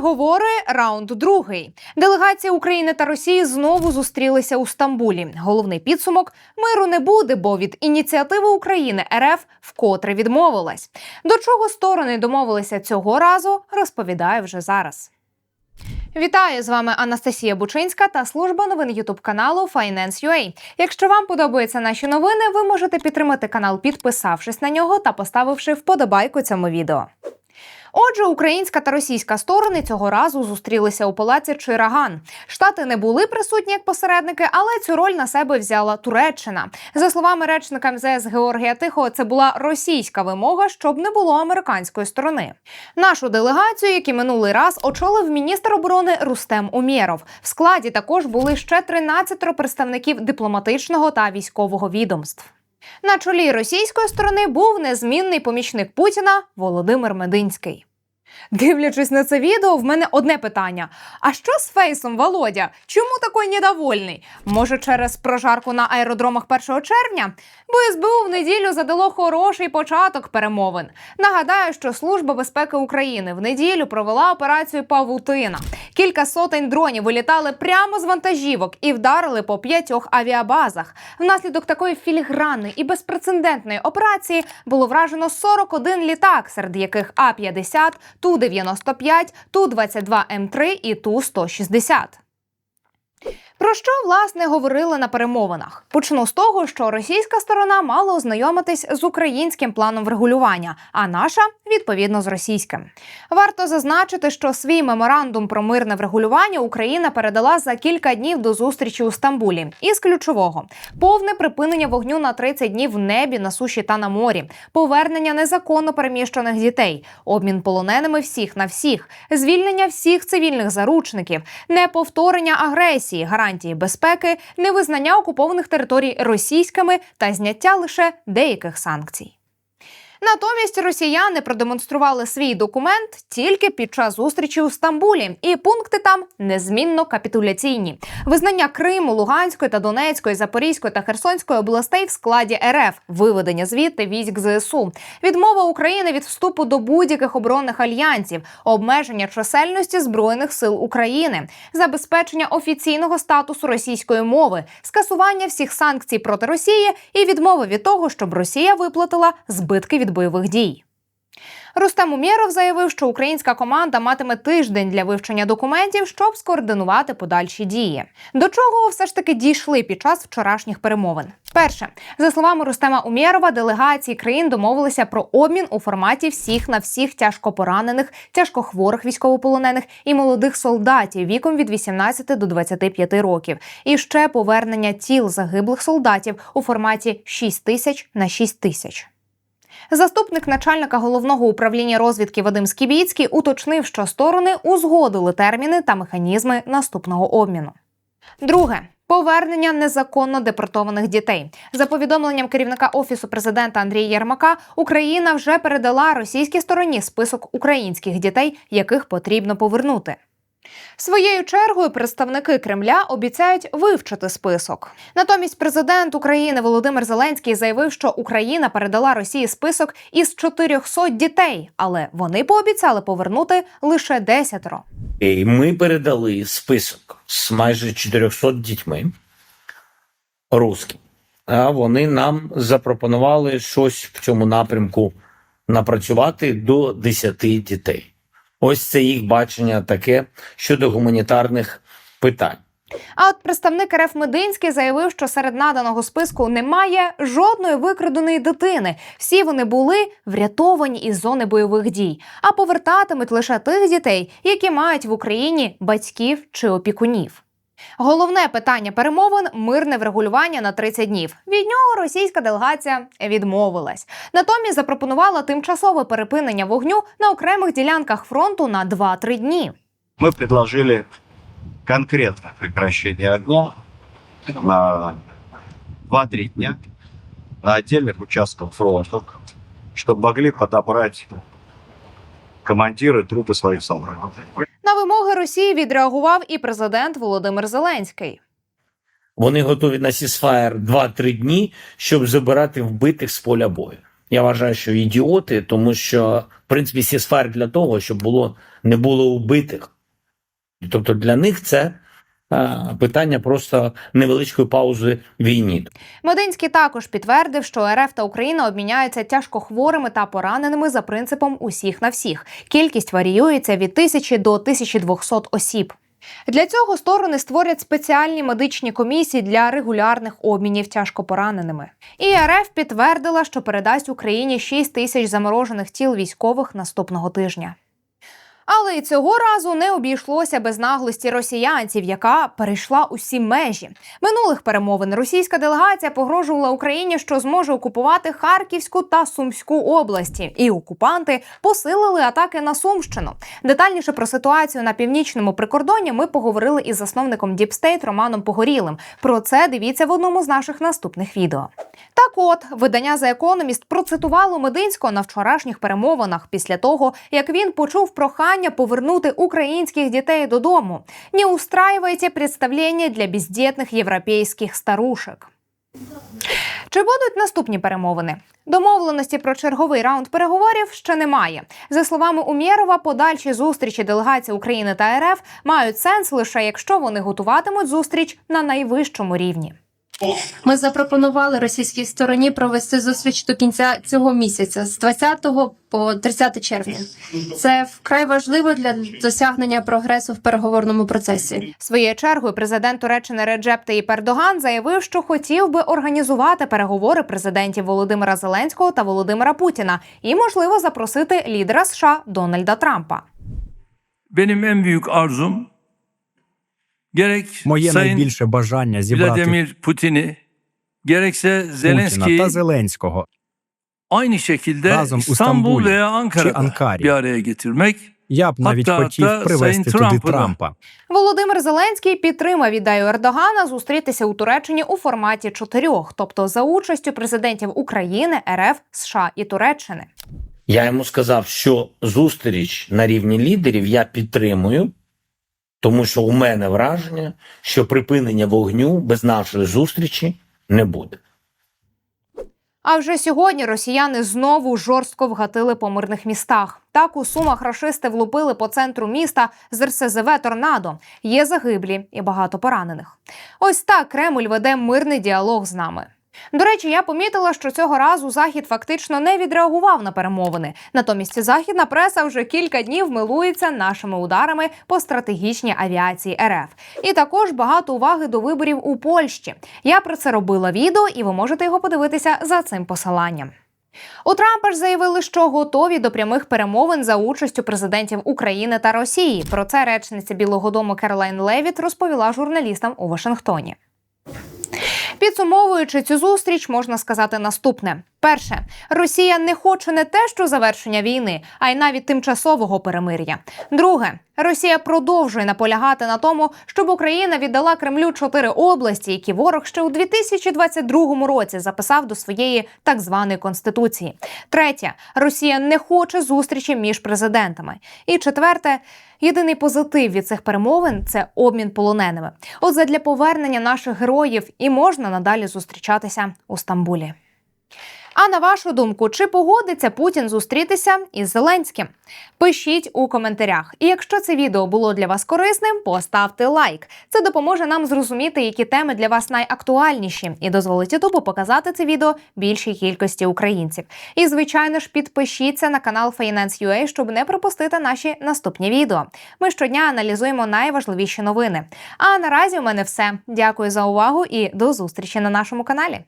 Переговори раунд другий. Делегація України та Росії знову зустрілися у Стамбулі. Головний підсумок миру не буде, бо від ініціативи України РФ вкотре відмовилась. До чого сторони домовилися цього разу, розповідаю вже зараз. Вітаю з вами Анастасія Бучинська та служба новин Ютуб каналу Finance.ua. Якщо вам подобаються наші новини, ви можете підтримати канал, підписавшись на нього та поставивши вподобайку цьому відео. Отже, українська та російська сторони цього разу зустрілися у палаці Чираган. Штати не були присутні як посередники, але цю роль на себе взяла Туреччина. За словами речника МЗС Георгія Тихого, це була російська вимога, щоб не було американської сторони. Нашу делегацію, як і минулий раз, очолив міністр оборони Рустем Умєров. В складі також були ще 13 представників дипломатичного та військового відомств. На чолі російської сторони був незмінний помічник Путіна Володимир Мединський. Дивлячись на це відео, в мене одне питання: а що з фейсом Володя? Чому такий недовольний? Може, через прожарку на аеродромах 1 червня? Бо СБУ в неділю задало хороший початок перемовин. Нагадаю, що Служба безпеки України в неділю провела операцію Павутина. Кілька сотень дронів вилітали прямо з вантажівок і вдарили по п'ятьох авіабазах. Внаслідок такої філігранної і безпрецедентної операції було вражено 41 літак, серед яких А-50, Ту-95, Ту-22М3 і Ту-160. Про що власне говорили на перемовинах? Почну з того, що російська сторона мала ознайомитись з українським планом врегулювання, а наша відповідно з російським. Варто зазначити, що свій меморандум про мирне врегулювання Україна передала за кілька днів до зустрічі у Стамбулі. Із ключового повне припинення вогню на 30 днів в небі, на суші та на морі, повернення незаконно переміщених дітей, обмін полоненими всіх на всіх, звільнення всіх цивільних заручників, неповторення агресії, гарантії безпеки, невизнання окупованих територій російськими та зняття лише деяких санкцій. Натомість росіяни продемонстрували свій документ тільки під час зустрічі у Стамбулі, і пункти там незмінно капітуляційні: визнання Криму, Луганської та Донецької, Запорізької та Херсонської областей в складі РФ, виведення звідти військ ЗСУ, відмова України від вступу до будь-яких оборонних альянсів, обмеження чисельності збройних сил України, забезпечення офіційного статусу російської мови, скасування всіх санкцій проти Росії і відмова від того, щоб Росія виплатила збитки від бойових дій. Рустем Умєров заявив, що українська команда матиме тиждень для вивчення документів, щоб скоординувати подальші дії. До чого все ж таки дійшли під час вчорашніх перемовин. Перше, за словами Рустема Умєрова, делегації країн домовилися про обмін у форматі всіх на всіх тяжко поранених, тяжкохворих військовополонених і молодих солдатів віком від 18 до 25 років, і ще повернення тіл загиблих солдатів у форматі 6 тисяч на 6 тисяч. Заступник начальника головного управління розвідки Вадим Скібіцький уточнив, що сторони узгодили терміни та механізми наступного обміну. Друге. Повернення незаконно депортованих дітей за повідомленням керівника офісу президента Андрія Єрмака, Україна вже передала російській стороні список українських дітей, яких потрібно повернути. Своєю чергою представники Кремля обіцяють вивчити список. Натомість президент України Володимир Зеленський заявив, що Україна передала Росії список із 400 дітей, але вони пообіцяли повернути лише десятеро. Ми передали список з майже 400 дітьми русським. А вони нам запропонували щось в цьому напрямку напрацювати до 10 дітей. Ось це їх бачення таке щодо гуманітарних питань. А от представник РФ Мединський заявив, що серед наданого списку немає жодної викраденої дитини. Всі вони були врятовані із зони бойових дій, а повертатимуть лише тих дітей, які мають в Україні батьків чи опікунів. Головне питання перемовин мирне врегулювання на 30 днів. Від нього російська делегація відмовилась. Натомість запропонувала тимчасове перепинення вогню на окремих ділянках фронту на 2-3 дні. мы предложили конкретно прекращение огня на 2-3 дня на отдельных участках фронта, чтобы могли подобрать командиры трупы своих солдат. Росії відреагував і президент Володимир Зеленський. Вони готові на сісфаєр 2-3 дні, щоб забирати вбитих з поля бою. Я вважаю, що ідіоти, тому що в принципі сісфаєр для того, щоб було не було убитих. Тобто для них це питання просто невеличкої паузи війні. Мединський також підтвердив, що РФ та Україна обміняються тяжкохворими та пораненими за принципом усіх на всіх. Кількість варіюється від тисячі до 1200 осіб. Для цього сторони створять спеціальні медичні комісії для регулярних обмінів тяжкопораненими. І РФ підтвердила, що передасть Україні 6 тисяч заморожених тіл військових наступного тижня. Але і цього разу не обійшлося без наглості росіянців, яка перейшла усі межі. Минулих перемовин російська делегація погрожувала Україні, що зможе окупувати Харківську та Сумську області, і окупанти посилили атаки на Сумщину. Детальніше про ситуацію на північному прикордонні ми поговорили із засновником Діпстейт Романом Погорілим. Про це дивіться в одному з наших наступних відео. Так от, видання The Economist процитувало Мединського на вчорашніх перемовинах після того, як він почув прохання повернути українських дітей додому. Не устраивайте представлення для бездітних європейських старушек. Чи будуть наступні перемовини? Домовленості про черговий раунд переговорів ще немає. За словами Умєрова, подальші зустрічі делегацій України та РФ мають сенс лише якщо вони готуватимуть зустріч на найвищому рівні. Ми запропонували російській стороні провести зустріч до кінця цього місяця з 20 по 30 червня. Це вкрай важливо для досягнення прогресу в переговорному процесі. Своєю чергою президент Туреччини Реджеп Таїп Ердоган заявив, що хотів би організувати переговори президентів Володимира Зеленського та Володимира Путіна і, можливо, запросити лідера США Дональда Трампа. Benim en büyük arzum gerek Моє Sayın найбільше бажання зібрати Vladimir Putin'i gerekse Путіна Zelenski'yi та Зеленського aynı şekilde Разом у İstanbul Стамбулі veya чи Ankara'da Анкарі. bir araya getirmek. Я б навіть Hatta- хотів hatta привезти туди. Трампа. Володимир Зеленський підтримав ідею Ердогана зустрітися у Туреччині у форматі чотирьох, тобто за участю президентів України, РФ, США і Туреччини. Я йому сказав, що зустріч на рівні лідерів я підтримую, тому що у мене враження, що припинення вогню без нашої зустрічі не буде. А вже сьогодні росіяни знову жорстко вгатили по мирних містах. Так у сумах рашисти влупили по центру міста з РСЗВ торнадо. Є загиблі і багато поранених. Ось так Кремль веде мирний діалог з нами. До речі, я помітила, що цього разу Захід фактично не відреагував на перемовини. Натомість західна преса вже кілька днів милується нашими ударами по стратегічній авіації РФ. І також багато уваги до виборів у Польщі. Я про це робила відео, і ви можете його подивитися за цим посиланням. У Трампа ж заявили, що готові до прямих перемовин за участю президентів України та Росії. Про це речниця Білого Дому Керолайн Левіт розповіла журналістам у Вашингтоні. Підсумовуючи цю зустріч, можна сказати наступне: перше, Росія не хоче не те, що завершення війни, а й навіть тимчасового перемир'я. Друге, Росія продовжує наполягати на тому, щоб Україна віддала Кремлю чотири області, які ворог ще у 2022 році записав до своєї так званої конституції. Третє, Росія не хоче зустрічі між президентами. І четверте, єдиний позитив від цих перемовин це обмін полоненими. От задля повернення наших героїв і можна надалі зустрічатися у Стамбулі. А на вашу думку, чи погодиться Путін зустрітися із Зеленським? Пишіть у коментарях. І якщо це відео було для вас корисним, поставте лайк. Це допоможе нам зрозуміти, які теми для вас найактуальніші, і дозволить Ютубу показати це відео більшій кількості українців. І звичайно ж, підпишіться на канал Finance.ua, щоб не пропустити наші наступні відео. Ми щодня аналізуємо найважливіші новини. А наразі у мене все. Дякую за увагу і до зустрічі на нашому каналі.